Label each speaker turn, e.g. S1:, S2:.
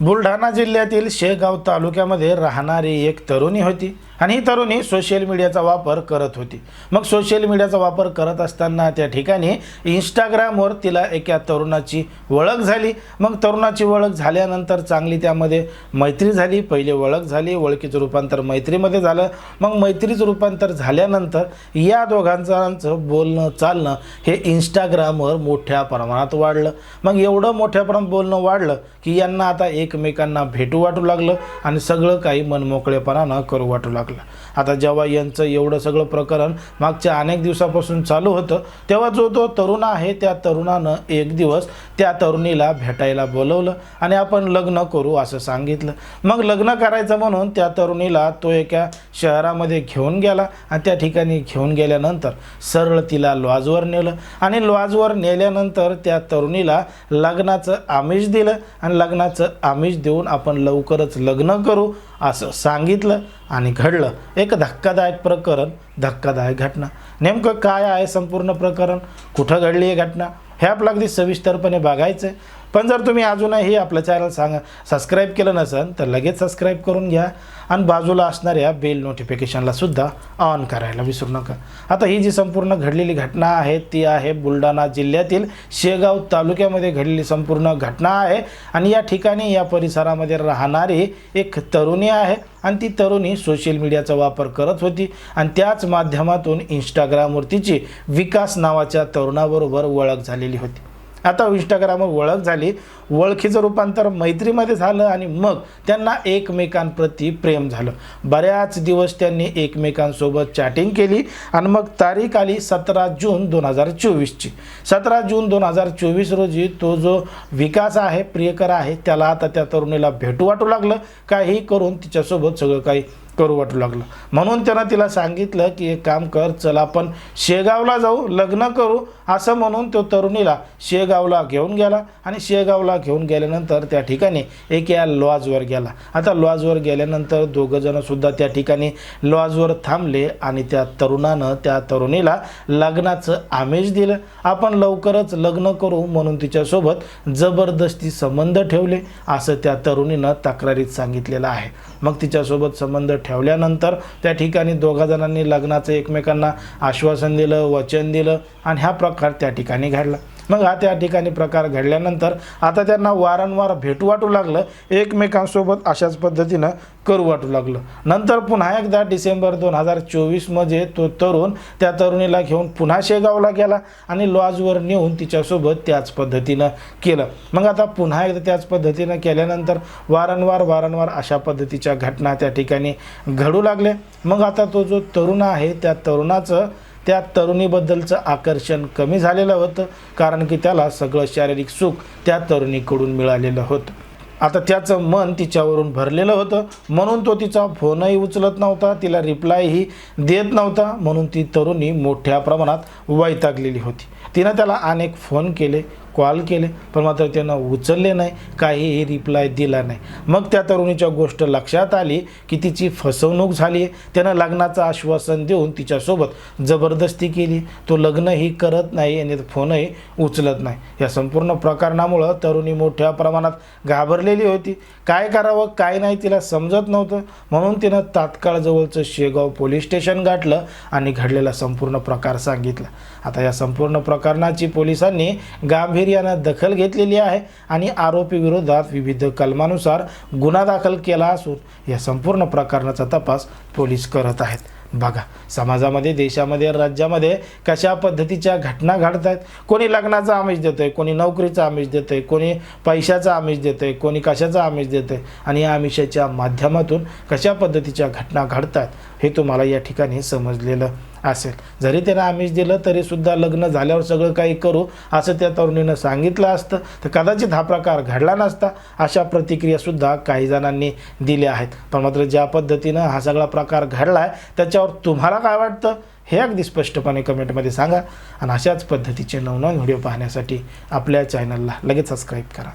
S1: बुलढाणा जिल्ह्यातील शेगाव तालुक्यामध्ये राहणारी एक तरुणी होती. आणि ही तरुणी सोशल मीडियाचा वापर करत होती. मग सोशल मीडियाचा वापर करत असताना त्या ठिकाणी इंस्टाग्रामवर तिला एका तरुणाची ओळख झाली. मग तरुणाची ओळख झाल्यानंतर चांगली त्यामध्ये मैत्री झाली. पहिले ओळख झाली ओळखीचं रूपांतर मैत्रीमध्ये झालं. मग मैत्रीचं रूपांतर झाल्यानंतर या दोघांचं बोलणं चालणं हे इंस्टाग्रामवर मोठ्या प्रमाणात वाढलं. मग एवढं मोठ्या प्रमाणात बोलणं वाढलं की यांना आता एकमेकांना भेटू वाटू लागलं आणि सगळं काही मनमोकळेपणानं करू वाटू लागलं. आता जेव्हा यांचं एवढं सगळं प्रकरण मागच्या अनेक दिवसापासून चालू होतं तेव्हा जो तो तरुण आहे त्या तरुणानं एक दिवस त्या तरुणीला भेटायला बोलवलं आणि आपण लग्न करू असं सांगितलं. मग लग्न करायचं म्हणून त्या तरुणीला तो एका शहरामध्ये घेऊन गेला आणि त्या ठिकाणी घेऊन गेल्यानंतर सरळ तिला लॉजवर नेलं आणि लॉजवर नेल्यानंतर त्या तरुणीला लग्नाचं आमिष दिलं आणि लग्नाचं आमिष देऊन आपण लवकरच लग्न करू. असं सांगितलं आणि घडलं. एक धक्कादायक प्रकरण धक्कादायक घटना. नेमकं काय आहे संपूर्ण प्रकरण? कुठं घडली आहे घटना? हे आपलं अगदी सविस्तरपणे बघायचं आहे पण जर तुम्ही अजूनही आपलं चॅनल सांगा सबस्क्राईब केलं नसेल तर लगेच सबस्क्राईब करून घ्या. आणि बाजूला असणाऱ्या बेल नोटिफिकेशनला सुद्धा ऑन करायला विसरू नका. आता ही जी संपूर्ण घडलेली घटना आहे ती आहे बुलढाणा जिल्ह्यातील शेगाव तालुक्यामध्ये घडलेली संपूर्ण घटना आहे. आणि या ठिकाणी या परिसरामध्ये राहणारी एक तरुणी आहे. आणि ती तरुणी सोशल मीडियाचा वापर करत होती. आणि त्याच माध्यमातून इंस्टाग्रामवर तिची विकास नावाच्या तरुणाबरोबर ओळख झालेली होती. आता इंस्टाग्रामवर ओळख झाली. ओळखीचं रूपांतर मैत्रीमध्ये झालं आणि मग त्यांना एकमेकांप्रती प्रेम झालं. बऱ्याच दिवस त्यांनी एकमेकांसोबत चॅटिंग केली आणि मग तारीख आली सतरा जून दोन हजार चोवीसची. सतरा जून दोन हजार चोवीस रोजी तो जो विकास आहे प्रियकर आहे त्याला आता त्या तरुणीला भेटू वाटू लागलं. काही करून तिच्यासोबत सगळं काही करू वाटू लागलं. म्हणून त्यानं तिला सांगितलं की एक काम कर चल आपण शेगावला जाऊ लग्न करू असं म्हणून तो तरुणीला शेगावला घेऊन गेला आणि शेगावला घेऊन गेल्यानंतर त्या ठिकाणी एक या लॉजवर गेला. आता लॉजवर गेल्यानंतर दोघंजणंसुद्धा त्या ठिकाणी लॉजवर थांबले आणि त्या तरुणानं त्या तरुणीला लग्नाचं आमिष दिलं. आपण लवकरच लग्न करू म्हणून तिच्यासोबत जबरदस्ती संबंध ठेवले असं त्या तरुणीनं तक्रारीत सांगितलेलं आहे. मग तिच्यासोबत संबंध ठेव ठेवल्यानंतर त्या ठिकाणी दोघा जणांनी लग्नाचं एकमेकांना आश्वासन दिलं वचन दिलं आणि हा प्रकार त्या ठिकाणी घडला. मग हा त्या ठिकाणी प्रकार घडल्यानंतर आता त्यांना वारंवार भेटू वाटू लागलं एकमेकांसोबत अशाच पद्धतीनं करू वाटू लागलं. नंतर पुन्हा एकदा डिसेंबर दोन हजार चोवीसमध्ये तो तरुण त्या तरुणीला घेऊन पुन्हा शेगावला गेला आणि लॉजवर नेऊन तिच्यासोबत त्याच पद्धतीनं केलं. मग आता पुन्हा एकदा त्याच पद्धतीनं केल्यानंतर वारंवार वारंवार अशा पद्धतीच्या घटना त्या ठिकाणी घडू लागल्या. मग आता तो जो तरुण आहे त्या तरुणाचं त्या तरुणीबद्दलचं आकर्षण कमी झालेलं होतं कारण की त्याला सगळं शारीरिक सुख त्या तरुणीकडून मिळालेलं होतं. आता त्याचं मन तिच्यावरून भरलेलं होतं म्हणून तो तिचा फोनही उचलत नव्हता तिला रिप्लायही देत नव्हता म्हणून ती तरुणी मोठ्या प्रमाणात वैतागलेली होती. तिनं त्याला अनेक फोन केले कॉल केले पण मात्र त्यानं उचलले नाही काहीही रिप्लाय दिला नाही. मग त्या तरुणीच्या गोष्ट लक्षात आली की तिची फसवणूक झाली आहे त्यानं लग्नाचं आश्वासन देऊन तिच्यासोबत जबरदस्ती केली. तो लग्नही करत नाही आणि फोनही उचलत नाही. या संपूर्ण प्रकरणामुळं तरुणी मोठ्या प्रमाणात घाबरलेली होती. काय करावं काय नाही तिला समजत नव्हतं. म्हणून तिनं तात्काळ जवळचं शेगाव पोलीस स्टेशन गाठलं आणि घडलेला संपूर्ण प्रकार सांगितला. आता या संपूर्ण प्रकरणाची पोलिसांनी यानं दखल घेतलेली आहे आणि आरोपी विरोधात विविध कलमानुसार गुन्हा दाखल केला असून या संपूर्ण प्रकरणाचा तपास पोलीस करत आहेत. बघा समाजामध्ये देशामध्ये राज्यामध्ये कशा पद्धतीच्या घटना घडत आहेत कोणी लग्नाचा आमिष देतं आहे कोणी नोकरीचा आमिष देतं आहे कोणी पैशाचा आमिष देतं आहे कोणी कशाचा आमिष देतं आहे आणि या आमिषाच्या माध्यमातून कशा पद्धतीच्या घटना घडत आहेत हे तुम्हाला या ठिकाणी समजलेलं असेल. जरी त्यानं आमिष दिलं तरीसुद्धा लग्न झाल्यावर सगळं काही करू असं त्या तरुणीनं सांगितलं असतं. तर कदाचित हा प्रकार घडला नसता अशा प्रतिक्रियासुद्धा काही जणांनी दिल्या आहेत. पण मात्र ज्या पद्धतीनं हा सगळा प्रकार घडला आहे त्याच्यावर तुम्हाला काय वाटतं? हे अगदी स्पष्टपणे कमेंटमध्ये सांगा. आणि अशाच पद्धतीचे नवनवीन व्हिडिओ पाहण्यासाठी आपल्या चॅनलला लगेच सबस्क्राईब करा.